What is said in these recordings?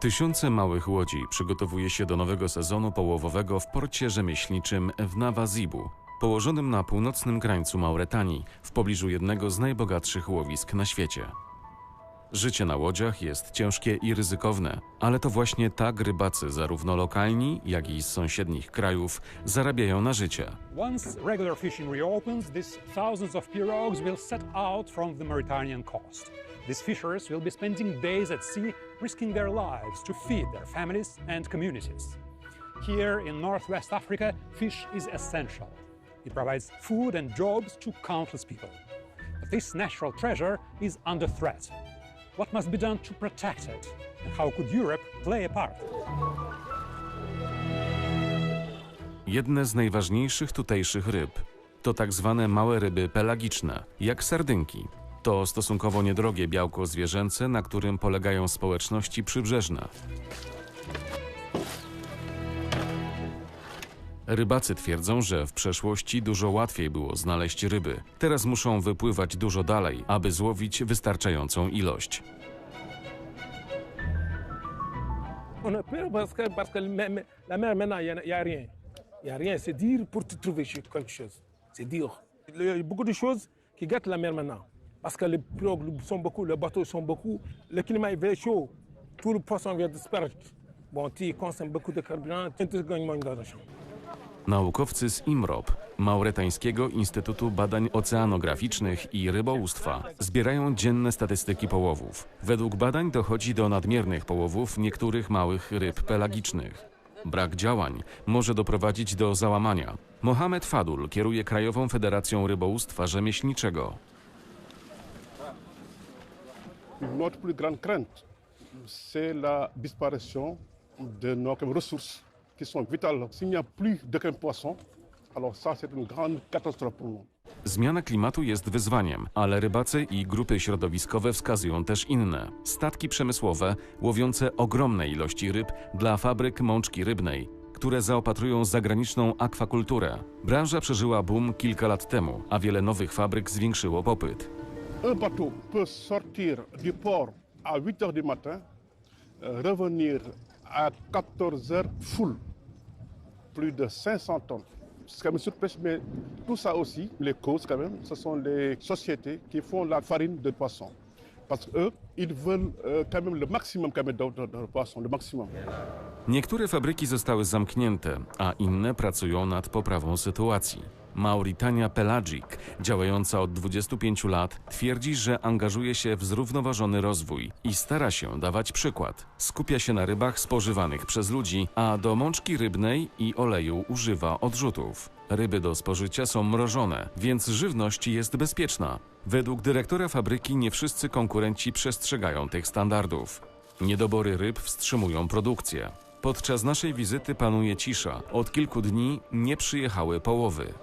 Tysiące małych łodzi przygotowuje się do nowego sezonu połowowego w porcie rzemieślniczym w Nawazibu, położonym na północnym krańcu Mauretanii, w pobliżu jednego z najbogatszych łowisk na świecie. Życie na łodziach jest ciężkie i ryzykowne, ale to właśnie tak rybacy, zarówno lokalni, jak i z sąsiednich krajów, zarabiają na życie. Once regular fishing reopens, these thousands of pirogues will set out from the Mauritanian coast. These fishers will be spending days at sea, risking their lives to feed their families and communities. Here in northwest Africa, fish is essential. It provides food and jobs to countless people. But this natural treasure is under threat. What must be done to protect it? And how could Europe play a part? Jedne z najważniejszych tutejszych ryb to tak zwane małe ryby pelagiczne, jak sardynki. To stosunkowo niedrogie białko zwierzęce, na którym polegają społeczności przybrzeżne. Rybacy twierdzą, że w przeszłości dużo łatwiej było znaleźć ryby. Teraz muszą wypływać dużo dalej, aby złowić wystarczającą ilość. C'est. C'est y la mer maintenant. Parce que les pirogues sont beaucoup, les bateaux sont beaucoup, le climat est very chaud. Tout le poisson vient disparaître. Bon, tu consommes beaucoup de carburant, tu gagnes moins d'argent. Naukowcy z IMROP, Mauretańskiego Instytutu Badań Oceanograficznych i Rybołówstwa, zbierają dzienne statystyki połowów. Według badań dochodzi do nadmiernych połowów niektórych małych ryb pelagicznych. Brak działań może doprowadzić do załamania. Mohamed Fadul kieruje Krajową Federacją Rybołówstwa Rzemieślniczego. Notre plus grande crainte, c'est la disparition de nos ressources qui sont vitales. S'il n'y a plus de poisson, alors ça c'est une grande catastrophe pour nous. Zmiana klimatu jest wyzwaniem, ale rybacy i grupy środowiskowe wskazują też inne. Statki przemysłowe łowiące ogromne ilości ryb dla fabryk mączki rybnej, które zaopatrują zagraniczną akwakulturę. Branża przeżyła boom kilka lat temu, a wiele nowych fabryk zwiększyło popyt. Un bateau peut sortir du port à 8 heures du matin, euh, revenir à 14 heures full, plus de 500 tonnes. Quand même surpêche, mais tout ça aussi, les causes quand même, ce sont les sociétés qui font la farine de poisson. Parce qu'eux, ils veulent euh, quand même le maximum quand même de, de- de poisson, le maximum. Niektóre fabryki zostały zamknięte, a inne pracują nad poprawą sytuacji. Mauritania Pelagic, działająca od 25 lat, twierdzi, że angażuje się w zrównoważony rozwój i stara się dawać przykład. Skupia się na rybach spożywanych przez ludzi, a do mączki rybnej i oleju używa odrzutów. Ryby do spożycia są mrożone, więc żywność jest bezpieczna. Według dyrektora fabryki nie wszyscy konkurenci przestrzegają tych standardów. Niedobory ryb wstrzymują produkcję. Podczas naszej wizyty panuje cisza. Od kilku dni nie przyjechały połowy.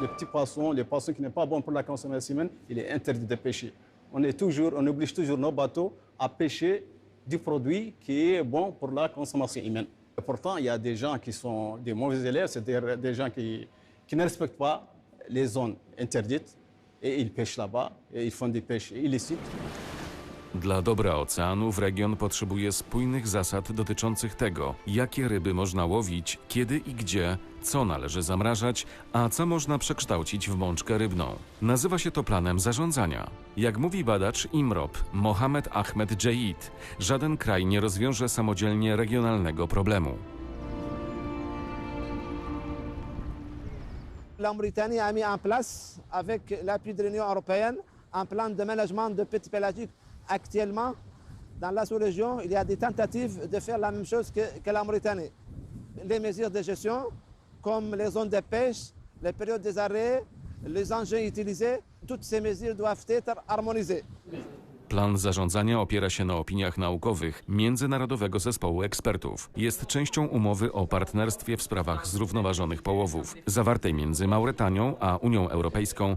Le petit poisson, le poisson qui n'est pas bon pour la consommation humaine, il est interdit de pêcher. On, est toujours, on oblige toujours nos bateaux à pêcher du produit qui est bon pour la consommation humaine. Pourtant, il y a des gens qui sont des mauvais élèves, c'est-à-dire des gens qui, qui ne respectent pas les zones interdites et ils pêchent là-bas et ils font des pêches illicites. Dla dobra oceanów region potrzebuje spójnych zasad dotyczących tego, jakie ryby można łowić, kiedy i gdzie, co należy zamrażać, a co można przekształcić w mączkę rybną. Nazywa się to planem zarządzania. Jak mówi badacz IMROP Mohamed Ahmed Djeid, żaden kraj nie rozwiąże samodzielnie regionalnego problemu. La Mauritanie a mis en place, avec l'appui de l'Union européenne, un plan de management de petits pélagiques. Actuellement, dans la sous-région, il y a des tentatives de faire la même chose que, que la Mauritanie. Les mesures de gestion, comme les zones de pêche, les périodes des arrêts, les engins utilisés, toutes ces mesures doivent être harmonisées. Plan zarządzania opiera się na opiniach naukowych Międzynarodowego Zespołu Ekspertów. Jest częścią umowy o partnerstwie w sprawach zrównoważonych połowów, zawartej między Mauretanią a Unią Europejską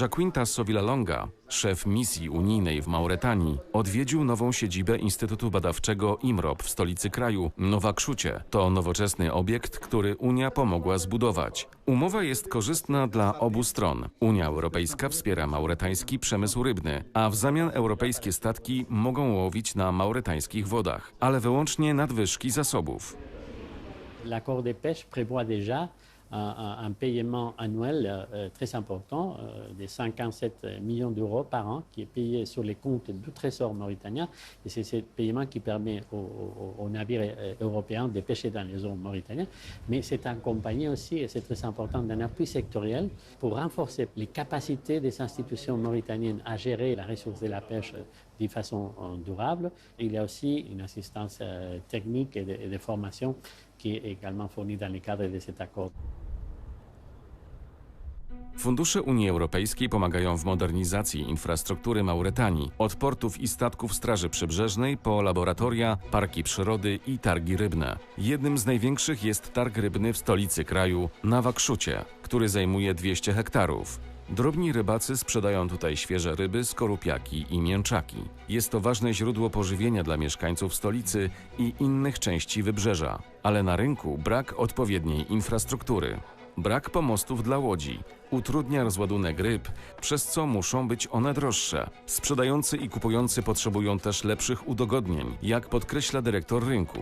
Jacquin Tasso Villalonga, szef misji unijnej w Mauretanii, odwiedził nową siedzibę Instytutu Badawczego IMROP w stolicy kraju, Nowa Kszucie. To nowoczesny obiekt, który Unia pomogła zbudować. Umowa jest korzystna dla obu stron. Unia Europejska wspiera mauretański przemysł rybny, a w zamian europejskie statki mogą łowić na mauretańskich wodach, ale wyłącznie nadwyżki zasobów. L'accord de pêche prévoit déjà un, paiement annuel euh, très important euh, de 57 millions d'euros par an qui est payé sur les comptes du Trésor mauritanien. Et c'est ce paiement qui permet aux, navires euh, européens de pêcher dans les eaux mauritaniennes. Mais c'est accompagné aussi, et c'est très important, d'un appui sectoriel pour renforcer les capacités des institutions mauritaniennes à gérer la ressource de la pêche euh, de façon euh, durable. Il y a aussi une assistance euh, technique et de formation qui est également fournie dans le cadre de cet accord. Fundusze Unii Europejskiej pomagają w modernizacji infrastruktury Mauretanii, od portów i statków Straży Przybrzeżnej po laboratoria, parki przyrody i targi rybne. Jednym z największych jest targ rybny w stolicy kraju, Nawakszucie, który zajmuje 200 hektarów. Drobni rybacy sprzedają tutaj świeże ryby, skorupiaki i mięczaki. Jest to ważne źródło pożywienia dla mieszkańców stolicy i innych części wybrzeża, ale na rynku brak odpowiedniej infrastruktury. Brak pomostów dla łodzi utrudnia rozładunek ryb, przez co muszą być one droższe. Sprzedający i kupujący potrzebują też lepszych udogodnień, jak podkreśla dyrektor rynku.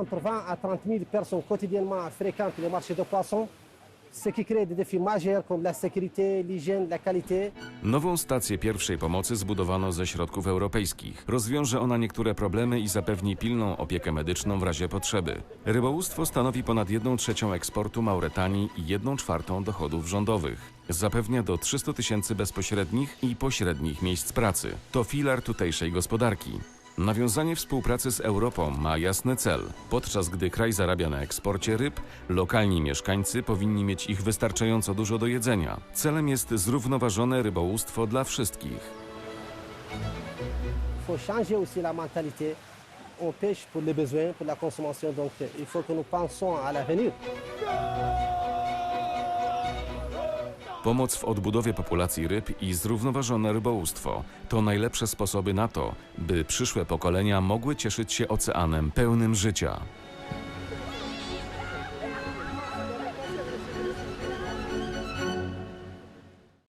entre 20 à 30 000 personnes quotidiennement fréquentent les marchés de poissons, Nową stację pierwszej pomocy zbudowano ze środków europejskich. Rozwiąże ona niektóre problemy i zapewni pilną opiekę medyczną w razie potrzeby. Rybołówstwo stanowi ponad 1 trzecią eksportu Mauretanii i 1 czwartą dochodów rządowych. Zapewnia do 300 tysięcy bezpośrednich i pośrednich miejsc pracy. To filar tutejszej gospodarki. Nawiązanie współpracy z Europą ma jasny cel. Podczas gdy kraj zarabia na eksporcie ryb, lokalni mieszkańcy powinni mieć ich wystarczająco dużo do jedzenia. Celem jest zrównoważone rybołówstwo dla wszystkich. On pêche pour les besoins, pour la consommation, donc il faut que nous pensions à l'avenir. Pomoc w odbudowie populacji ryb i zrównoważone rybołówstwo to najlepsze sposoby na to, by przyszłe pokolenia mogły cieszyć się oceanem pełnym życia.